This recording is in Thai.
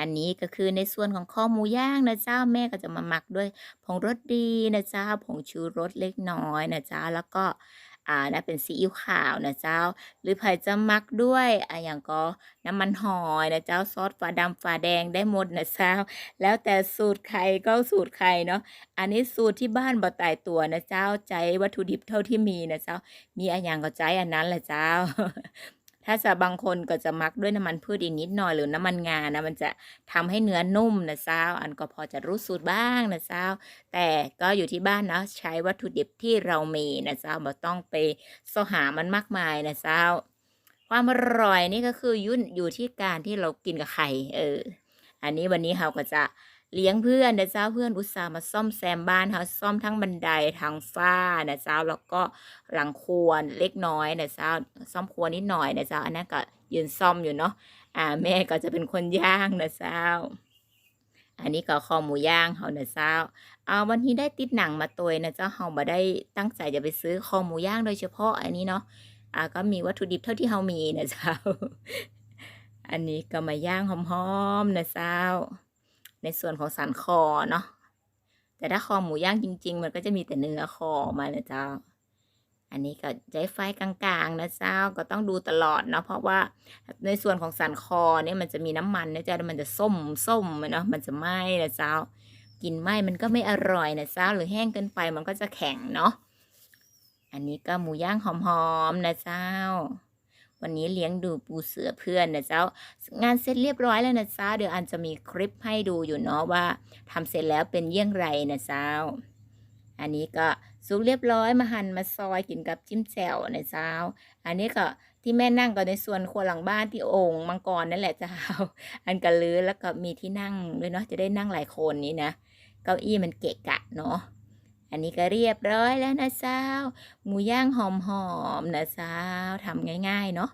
อันนี้ก็คือในส่วนของคอหมูย่างนะเจ้าแม่ก็จะมาหมักด้วยผงรสดีนะเจ้าผงชูรสเล็กน้อยนะเจ้าแล้วก็อ่านะเป็นซีอิ๊วขาวนะเจ้า หรือไผจะหมักด้วยอ่าอย่างก็น้ำมันหอยนะเจ้าซอสฝาดำฝาแดงได้หมดนะเจ้า แล้วแต่สูตรใครก็สูตรใครเนาะอันนี้สูตรที่บ้านบ่ตายตัวนะเจ้าใจวัตถุดิบเท่าที่มีนะเจ้า มีอันอย่างก็ใจอันนั้นแหละเจ้า ถ้าจะบางคนก็จะมักด้วยน้ำมันพืชอีกนิดหน่อยหรือน้ำมันงานะมันจะทำให้เนื้อนุ่มนะเจ้าอันก็พอจะรู้สูตรบ้างนะเจ้าแต่ก็อยู่ที่บ้านนะใช้วัตถุดิบที่เรามีนะเจ้าบ่ต้องไปเสาะหามันมากมายนะเจ้าความอร่อยนี่ก็คือยุ่นอยู่ที่การที่เรากินกับใครเออ อันนี้วันนี้เราก็จะ เลี้ยงเพื่อนนะเจ้าเพื่อนอุตส่าห์มาซ่อมแซมบ้านเขาซ่อมทั้งบันไดทางฝ้านะเจ้าแล้วก็หลังครัวเล็กน้อยนะเจ้าซ่อมครัวนิดหน่อยนะเจ้าอันนั้นก็ยืนซ่อมอยู่เนาะอ่าแม่ก็จะเป็นคนย่างนะเจ้า อันนี้ก็คอหมูย่างเขานะเจ้าเอาวันนี้ได้ติดหนังมาตัวนะเจ้าเขาบ่ได้ตั้งใจจะไปซื้อคอหมูย่างโดยเฉพาะอันนี้เนาะอ่าก็มีวัตถุดิบเท่าที่เขามีนะเจ้า อันนี้ก็มาย่างหอมๆนะเจ้า ในส่วนของสันคอเนาะแต่ถ้าคอหมูย่างจริง ๆ มันก็จะมีแต่เนื้อคอมานะเจ้า อันนี้ก็ใช้ไฟกลางๆนะเจ้าก็ต้องดูตลอดเนาะเพราะว่าในส่วนของสันคอเนี่ยมันจะมีน้ำมันนะเจ้ามันจะส้มส้มเนาะมันจะไหม้นะเจ้า กินไหม้มันก็ไม่อร่อยนะเจ้า หรือแห้งเกินไปมันก็จะแข็งเนาะอันนี้ก็หมูย่างหอมๆนะเจ้า วันนี้เลี้ยงดูปูเสือเพื่อนนะเจ้างานเสร็จเรียบร้อยแล้วนะเจ้าเดี๋ยวอันจะมีคลิปให้ดูอยู่เนาะว่าทำเสร็จแล้วเป็นเยี่ยงไรนะเจ้า อันนี้ก็สุกเรียบร้อยมาหั่นมาซอยกินกับจิ้มแจ่วนะเจ้า อันนี้ก็ที่แม่นั่งก็ในส่วนครัวหลังบ้านที่โอ่งมังกรนั่นแหละเจ้า อันกระลือแล้วก็มีที่นั่งด้วยเนาะจะได้นั่งหลายคนนี้นะเก้าอี้มันเกะกะเนาะอันนี้ก็เรียบร้อยแล้วนะเจ้า หมูย่างหอมๆนะเจ้าทำง่าย ๆ เนาะ